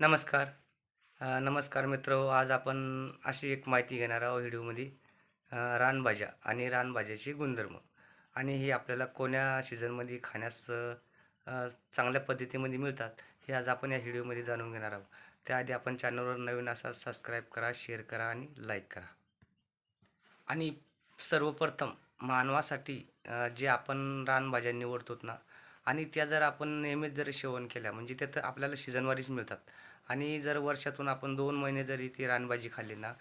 नमस्कार. अ, नमस्कार मित्र. आज आपण अशी एक माहिती घेणार आहोत व्हिडिओमध्ये. अ, रानभाज्या आणि रानभाज्याचे गुणधर्म. आणि हे आपल्याला कोण्या सीझनमध्ये खाण्यास अ, चांगल्या पद्धतीमध्ये मिळतात हे आज आपण या व्हिडिओमध्ये जाणून घेणार आहोत. त्याआधी आपण चॅनलवर नवीन असा सबस्क्राईब करा शेअर करा आणि लाईक करा. आणि सर्वप्रथम मानवासाठी अ, जे आपण रानभाज्या निवडतो ना आणि त्या जर आपण नेहमीच जर सेवन केल्या म्हणजे त्या तर आपल्याला सीझनवारीच मिळतात. आणि जर वर्षातून आपण दोन महिने जरी ती रानभाजी खाल्ली ना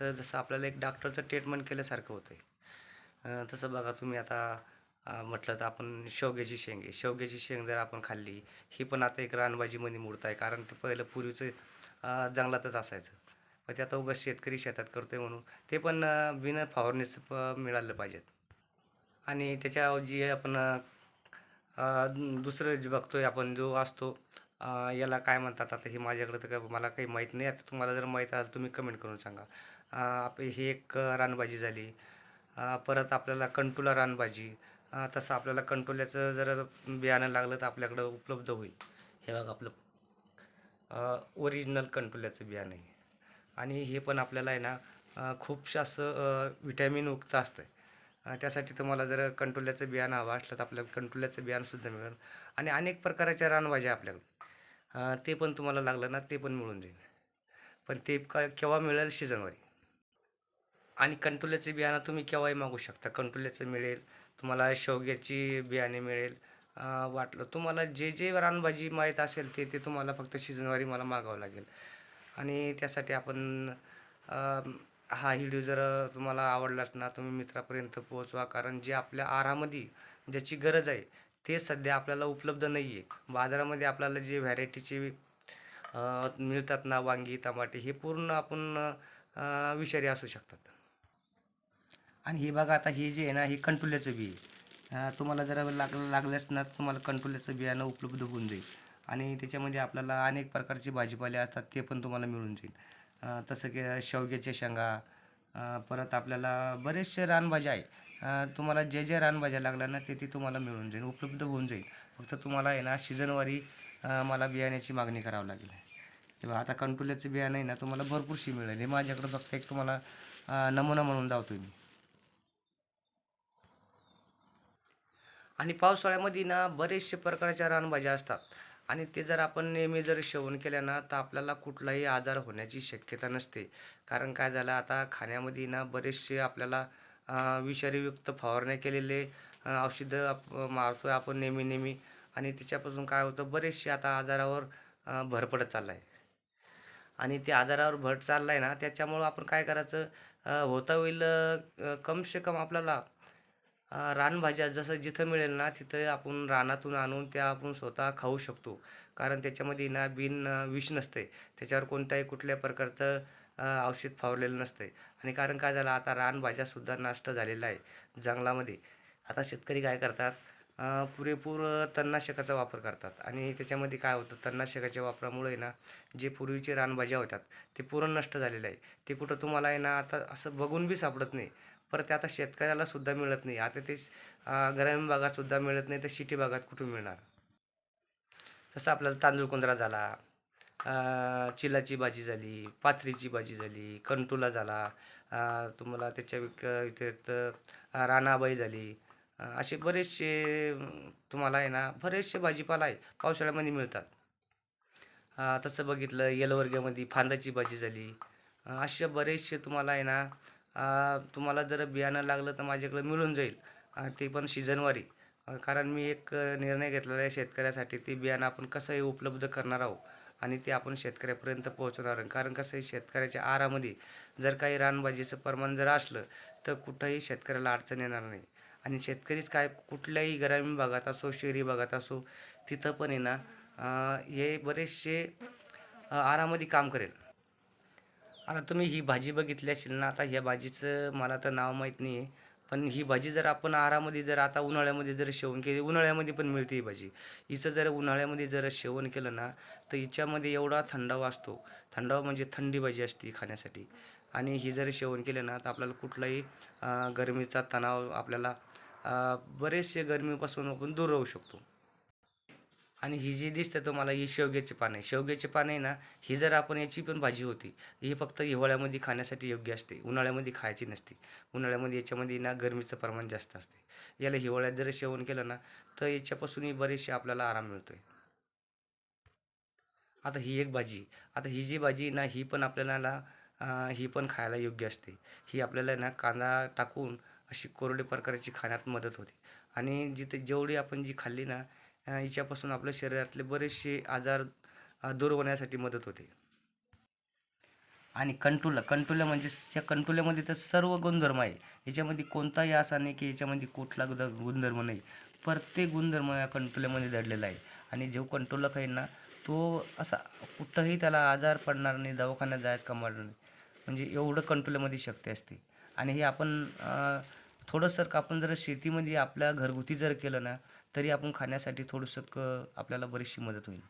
तर जसं आपल्याला एक डॉक्टरचं ट्रीटमेंट केल्यासारखं होतं आहे तसं बघा तुम्ही आता म्हटलं तर आपण शेवग्याची शेंग. आहे शेवग्याची शेंग जर आपण खाल्ली ही पण आता एक रानभाजीमध्ये मोडत आहे कारण ते पहिलं पूर्वीचं जंगलातच असायचं. मग ते आता उगाच शेतकरी शेतात करतो आहे म्हणून ते पण बिना फवारणीचं मिळालं पाहिजेत. आणि त्याच्याऐवजी आपण दुसरं जे बघतोय आपण जो असतो याला काय म्हणतात आता हे माझ्याकडे तर काय मला काही माहीत नाही. आता तुम्हाला जर माहीत असेल तुम्ही कमेंट करून सांगा. आप ही एक रानबाजी झाली. परत आपल्याला कंटुला रानबाजी तसं आपल्याला कंटोल्याचं जर बियाणं लागलं तर आपल्याकडं उपलब्ध होईल. हे बघा आपलं ओरिजिनल कंटोल्याचं बियाणं आहे. आणि हे पण आपल्याला आहे ना खूपशा असं विटॅमिनयुक्त असतं आहे त्यासाठी तुम्हाला जर कंटोल्याचं बियाणं हवं असलं तर आपल्याला कंटोल्याचं बियाणंसुद्धा मिळेल. आणि अनेक प्रकारच्या रानभाज्या आपल्याला ते पण तुम्हाला लागलं ना ते पण मिळून जाईल. पण ते का केव्हा मिळेल? सीझनवारी आणि कंटोल्याचे बियाणं तुम्ही केव्हाही मागू शकता. कंटोल्याचं मिळेल तुम्हाला शेवग्याची बियाणे मिळेल वाटलं. तुम्हाला जे जे रानभाजी माहीत असेल ते ते तुम्हाला फक्त सीझनवारी मला मागावं लागेल. आणि त्यासाठी आपण हा व्हिडिओ जर तुम्हाला आवडलाच ना तुम्ही मित्रापर्यंत पोहोचवा. कारण जे आपल्या आहारामध्ये ज्याची गरज आहे ते सध्या आपल्याला उपलब्ध नाही आहे बाजारामध्ये आपल्याला जे व्हॅरायटीचे मिळतात ना वांगी टमाटे हे पूर्ण आपण विषारी असू शकतात. आणि हे बघा आता हे जे आहे ना हे कंटुल्याचं बी आहे. तुम्हाला जर लाग लागल्यास ना तुम्हाला कंटुल्याचं बियाणं उपलब्ध होऊन जाईल. आणि त्याच्यामध्ये आपल्याला अनेक प्रकारचे भाजीपाले असतात ते पण तुम्हाला मिळून जाईल. तसं की शेवग्याच्या शेंगा परत आपल्याला बरेचसे रानभाज्या आहे. तुम्हाला जे जे रानभाज्या लागल्या ना ते ती तुम्हाला मिळून जाईल उपलब्ध होऊन जाईल. फक्त तुम्हाला आहे ना सीझनवारी मला बियाण्याची मागणी करावं लागेल. तेव्हा आता कंटुल्याचं बियाणं आहे ना तुम्हाला भरपूरशी मिळेल. हे माझ्याकडं फक्त एक तुम्हाला नमुना म्हणून दावतो मी. आणि पावसाळ्यामध्ये ना बरेचसे प्रकारच्या रानभाज्या असतात. आणि ते जर आपण नेहमी जर सेवन केलं ना तर आपल्याला कुठलाही आजार होण्याची शक्यता नसते. कारण काय झालं आता खाण्यामध्ये ना बरेचसे आपल्याला विषारीयुक्त फवारण्या केलेले औषधं आप मारतो आहे आपण नेहमी नेहमी. आणि त्याच्यापासून काय होतं बरेचसे आता आजारावर भर पडत चालला आहे आणि ते आजारावर भर चालला आहे ना त्याच्यामुळं आपण काय करायचं होता होईल कमसे कम आपल्याला रानभाज्या जसं जिथं मिळेल ना तिथं आपण रानातून आणून त्या आपण स्वतः खाऊ शकतो. कारण त्याच्यामध्ये ना बिन विष नसते त्याच्यावर कोणत्याही कुठल्या प्रकारचं औषध फवारलेलं नसते आणि कारण काय झालं आता रानभाज्यासुद्धा नष्ट झालेला आहे जंगलामध्ये. आता शेतकरी काय करतात पुरेपूर तणनाशकाचा वापर करतात. आणि त्याच्यामध्ये काय होतं तणनाशकाच्या वापरामुळे ना जे पूर्वीचे रानभाज्या होतात ते पूर्ण नष्ट झालेलं आहे ते कुठं तुम्हाला आहे ना आता असं बघून बी सापडत नाही. परत ते आता शेतकऱ्याला सुद्धा मिळत नाही. आता ते ग्रामीण भागात सुद्धा मिळत नाही तर सिटी भागात कुठून मिळणार? तसं आपल्याला तांदूळ कोंदरा झाला चिलाची भाजी झाली पाथरीची भाजी झाली कंटुला झाला तुम्हाला त्याच्या व्यतिरिक्त राणाबाई झाली असे बरेचसे तुम्हाला आहे ना बरेचसे भाजीपाला आहे पावसाळ्यामध्ये मिळतात. तसं बघितलं येलवर्ग्यामध्ये फांदाची भाजी झाली असे बरेचसे तुम्हाला आहे ना तुम्हाला जर बियाणं लागलं तर माझ्याकडे मिळून जाईल. ते पण सीझनवारी. कारण मी एक निर्णय घेतलेला आहे शेतकऱ्यासाठी ते बियाणं आपण कसंही उपलब्ध करणार आहोत आणि ते आपण शेतकऱ्यापर्यंत पोहोचवणार आहे कारण कसं आहे शेतकऱ्याच्या आरामध्ये जर काही रानभाजीचं प्रमाण जर असलं तर कुठंही शेतकऱ्याला अडचण येणार नाही. आणि शेतकरीच काय कुठल्याही ग्रामीण भागात असो शहरी भागात असो तिथं पण आहे ना हे बरेचसे आरामध्ये काम करेल. आता तुम्ही ही भाजी बघितली असेल ना आता ह्या भाजीचं मला तर नाव माहीत नाही आहे पण ही भाजी जर आपण आरामध्ये जर आता उन्हाळ्यामध्ये जर सेवन केली उन्हाळ्यामध्ये पण मिळते ही भाजी. हिचं जर उन्हाळ्यामध्ये जर सेवन केलं ना तर हिच्यामध्ये एवढा थंडावा असतो. थंडावा म्हणजे थंडी भाजी असते खाण्यासाठी. आणि ही जर सेवन केलं ना तर आपल्याला कुठलाही गरमीचा तणाव आपल्याला बरेचसे गरमीपासून आपण दूर राहू शकतो. आणि ही जी दिसते तुम्हाला ही शेवग्याची पानं आहे. शेवग्याची पानं आहे ना ही जर आपण याची पण भाजी होती ही फक्त हिवाळ्यामध्ये खाण्यासाठी योग्य असते उन्हाळ्यामध्ये खायची नसते. उन्हाळ्यामध्ये याच्यामध्ये ना गरमीचं प्रमाण जास्त असते. याला हिवाळ्यात जर सेवन केलं ना तर याच्यापासूनही बरेचसे आपल्याला आराम मिळतोय. आता ही एक भाजी आता ही जी भाजी आहे ना ही पण आपल्याला ही पण खायला योग्य असते. ही आपल्याला ना कांदा टाकून अशी कोरडे प्रकारची खाण्यात मदत होते. आणि जिथे जेवढी आपण जी खाल्ली ना हिच्यापासून आपल्या शरीरातले बरेचसे आजार दूर होण्यासाठी मदत होते. आणि कंटुला कंटुला म्हणजे त्या कंटुल्यामध्ये तर सर्व गुणधर्म आहे याच्यामध्ये कोणताही असा नाही की याच्यामध्ये कुठला गुणधर्म नाही. प्रत्येक गुणधर्म या कंटुल्यामध्ये दडलेला आहे. आणि जो कंटुला खाईल ना तो असा कुठंही त्याला आजार पडणार नाही दवाखान्यात जायचं कामाला नाही. म्हणजे एवढं कंटुल्यामध्ये शक्ती असते. आणि हे आपण थोडंसं आपण जर शेतीमध्ये आपल्या घरगुती जर केलं ना तरी आपण खाण्यासाठी थोडंसं क आपल्याला बरीचशी मदत होईल.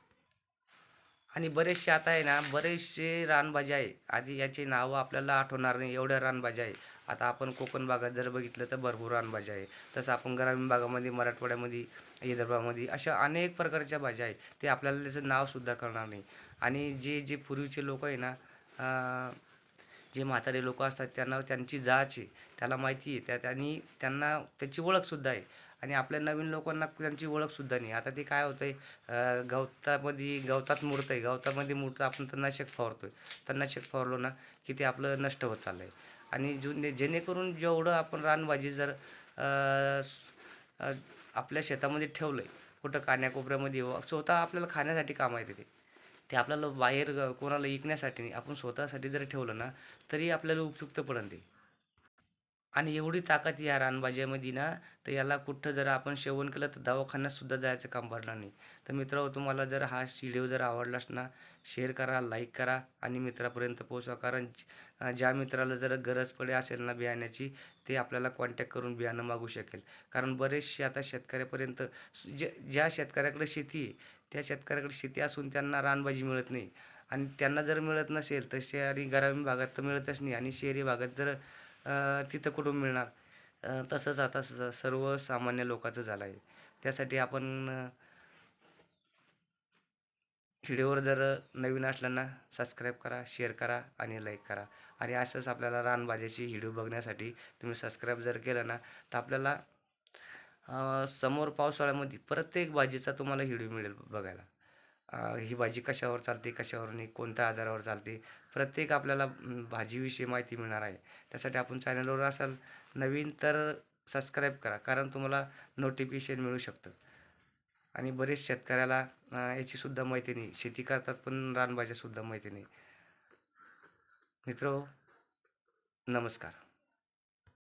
आणि बरेचसे आता आहे ना बरेचसे रानभाज्या आहे. आधी याची नावं आपल्याला आठवणार नाही एवढ्या रानभाज्या आहे. आता आपण कोकण भागात जर बघितलं तर भरपूर रानभाज्या आहे. तसं आपण ग्रामीण भागामध्ये मराठवाड्यामध्ये विदर्भामध्ये अशा अनेक प्रकारच्या भाज्या आहे. ते आपल्याला त्याचं नावसुद्धा कळणार नाही. आणि जे जे पूर्वीचे लोक आहे ना जे म्हातारे लोक असतात त्यांना त्यांची जाच आहे. त्याला माहिती आहे. त्या त्यांनी त्यांना त्याची ओळखसुद्धा आहे. आणि आपल्या नवीन लोकांना त्यांची ओळखसुद्धा नाही. आता ते काय होतं आहे गवतामध्ये गवतात मुरतं आहे गवतामध्ये मुरतं आपण तणनाशक फवारतो आहे तणनाशक फवारलो ना की ते आपलं नष्ट होत चाललं आहे आणि जुने जेणेकरून जेवढं आपण रानभाजी जर आपल्या शेतामध्ये ठेवलं आहे कुठं कान्याकोपऱ्यामध्ये स्वतः आपल्याला खाण्यासाठी काम येते ते ते आपल्याला बाहेर कोणाला विकण्यासाठी नाही. आपण स्वतःसाठी जर ठेवलं ना तरी आपल्याला उपयुक्त पडेल ते. आणि एवढी ताकद या रानभाज्यामध्ये ना तर याला कुठं जर आपण सेवन केलं तर दवाखान्यातसुद्धा जायचं काम पडणार नाही. तर मित्र तुम्हाला जर हा व्हिडिओ जर आवडलास ना शेअर करा लाईक करा आणि मित्रापर्यंत पोहोचवा. कारण ज्या मित्राला जर गरज पडे असेल ना बियाण्याची ते आपल्याला कॉन्टॅक्ट करून बियाणं मागू शकेल. कारण बरेचसे आता शेतकऱ्यापर्यंत जे ज्या शेतकऱ्याकडे शेती आहे त्या शेतकऱ्याकडे शेती असून त्यांना रानभाजी मिळत नाही. आणि त्यांना जर मिळत नसेल तर शहरी ग्रामीण भागात तर मिळतच नाही. आणि शहरी भागात जर तिथं कुठून मिळणार? तसंच आता स- सर्वसामान्य लोकांचं झालं आहे. त्यासाठी आपण व्हिडिओवर जर नवीन असलं ना सबस्क्राईब करा शेअर करा आणि लाईक करा. आणि असंच आपल्याला रानभाज्याची व्हिडिओ बघण्यासाठी तुम्ही सबस्क्राईब जर केलं ना तर आपल्याला समोर पावसाळ्यामध्ये प्रत्येक भाजीचा तुम्हाला व्हिडिओ मिळेल बघायला. ही भाजी कशावर चालते कशावर नाही कोणत्या आजारावर चालते प्रत्येक आपल्याला भाजीविषयी माहिती मिळणार आहे. त्यासाठी आपण चॅनलवर असाल नवीन तर सबस्क्राईब करा कारण तुम्हाला नोटिफिकेशन मिळू शकतं. आणि बरेच शेतकऱ्याला याचीसुद्धा माहिती नाही शेती करतात पण रानभाज्यासुद्धा माहिती नाही. मित्र नमस्कार.